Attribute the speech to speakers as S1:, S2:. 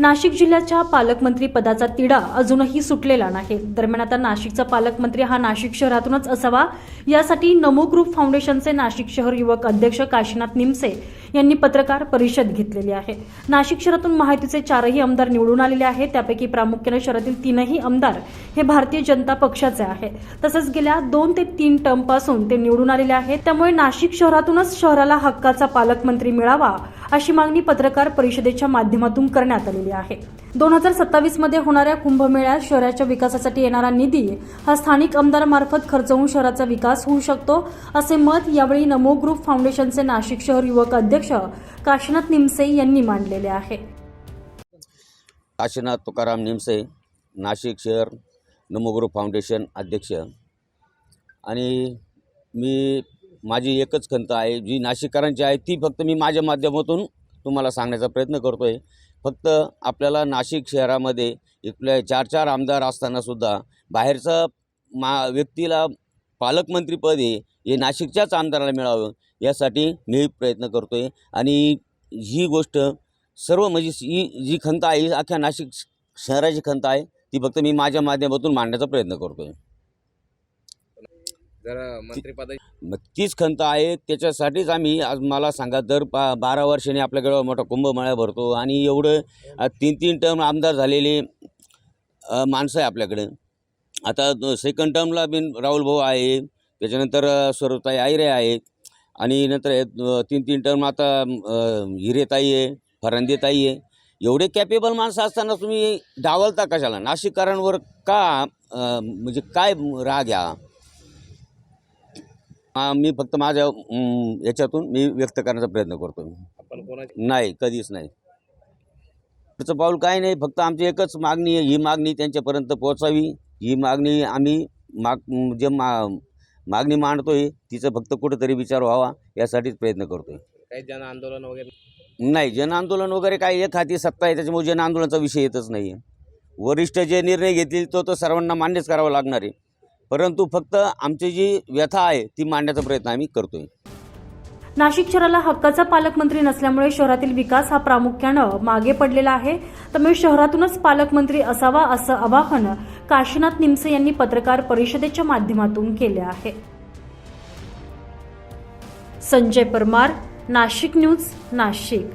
S1: नाशिक जिल्ह्याच्या पालकमंत्री पदाचा तिढा अजूनही सुटलेला नाही. दरम्यान आता नाशिकचा पालकमंत्री हा नाशिक शहरातूनच असावा. यासाठी नमो ग्रुप फाउंडेशनचे नाशिक शहर युवक अध्यक्ष काशीनाथ निमसे यांनी पत्रकार परिषद घेतलेली आहे. नाशिक शहरातून माहितीचे चारही आमदार निवडून आलेले आहेत. त्यापैकी प्रामुख्याने शहरातील तीनही आमदार हे भारतीय जनता पक्षाचे आहेत. तसंच गेल्या दोन ते तीन टर्मपासून ते निवडून आलेले आहेत. त्यामुळे नाशिक शहरातूनच शहराला हक्काचा पालकमंत्री मिळावा अशी मागणी पत्रकार परिषदेच्या माध्यमातून करण्यात आलेली आहे. दोन हजार सत्तावीसमध्ये होणाऱ्या कुंभमेळ्यात शहराच्या विकासासाठी येणारा निधी हा स्थानिक आमदारामार्फत खर्च होऊन शहराचा विकास होऊ शकतो असे मत यावेळी नमो ग्रुप फाउंडेशनचे नाशिक शहर युवक अध्यक्ष काशीनाथ निमसे यांनी मांडलेले आहे.
S2: काशीनाथ तुकाराम निमसे नाशिक शहर नमोग्रुप फाउंडेशन अध्यक्ष. आणि मी माझी एकच खंत आहे जी नाशिककरांची आहे ती फक्त मी माझ्या माध्यमातून तुम्हाला सांगण्याचा प्रयत्न करतो आहे फक्त आपल्याला नाशिक शहरामध्ये इथले चार चार आमदार असतानासुद्धा बाहेरचा मा व्यक्तीला पालकमंत्रीपद हे हे नाशिकच्याच आमदाराला मिळावं यासाठी मी प्रयत्न करतो आहे आणि ही गोष्ट सर्व म्हणजे ही जी खंत आहे ही अख्ख्या नाशिक शहराची खंत आहे ती फक्त मी माझ्या माध्यमातून मांडण्याचा प्रयत्न करतो आहे
S3: जरा मंत्रिपदाची
S2: तीच खंत आहे त्याच्यासाठीच आम्ही आज मला सांगा दर पा बारा वर्षाने आपल्याकडे मोठा कुंभमेळा भरतो आणि एवढं तीन तीन टर्म आमदार झालेले माणसं आहे आपल्याकडे. आता सेकंड टर्मला बिन राहुल भाऊ आहे त्याच्यानंतर स्वरूपताई आयरे आहेत आणि नंतर तीन तीन टर्म आता हिरेताई आहे फरांदेताई आहे. एवढे कॅपेबल माणसं असताना तुम्ही डावलता कशाला? नाशिककरांवर का म्हणजे काय राग घ्या मी फक्त माझ्या याच्यातून मी व्यक्त करण्याचा प्रयत्न करतो.
S3: कोणाची?
S2: नाही कधीच नाही. त्याचं पाऊल काय नाही फक्त आमची एकच मागणी आहे. ही मागणी त्यांच्यापर्यंत पोहोचावी. ही मागणी आम्ही माग जे मा मागणी मांडतोय तिचं फक्त कुठंतरी विचार व्हावा यासाठीच प्रयत्न करतोय.
S3: काही जन आंदोलन वगैरे?
S2: नाही जन आंदोलन वगैरे काय एक हाती सत्ता आहे त्याच्यामुळे जन आंदोलनाचा विषय येतच नाही आहे वरिष्ठ जे निर्णय घेतील तो तर सर्वांना मान्यच करावा लागणार आहे. परंतु फक्त आमची जी व्यथा आहे ती मांडण्याचा प्रयत्न आम्ही करतोय.
S1: नाशिक शहराला हक्काचा पालकमंत्री नसल्यामुळे शहरातील विकास हा प्रामुख्यानं मागे पडलेला आहे. त्यामुळे शहरातूनच पालकमंत्री असावा असं आवाहन काशीनाथ निमसे यांनी पत्रकार परिषदेच्या माध्यमातून केले आहे. संजय परमार नाशिक न्यूज नाशिक.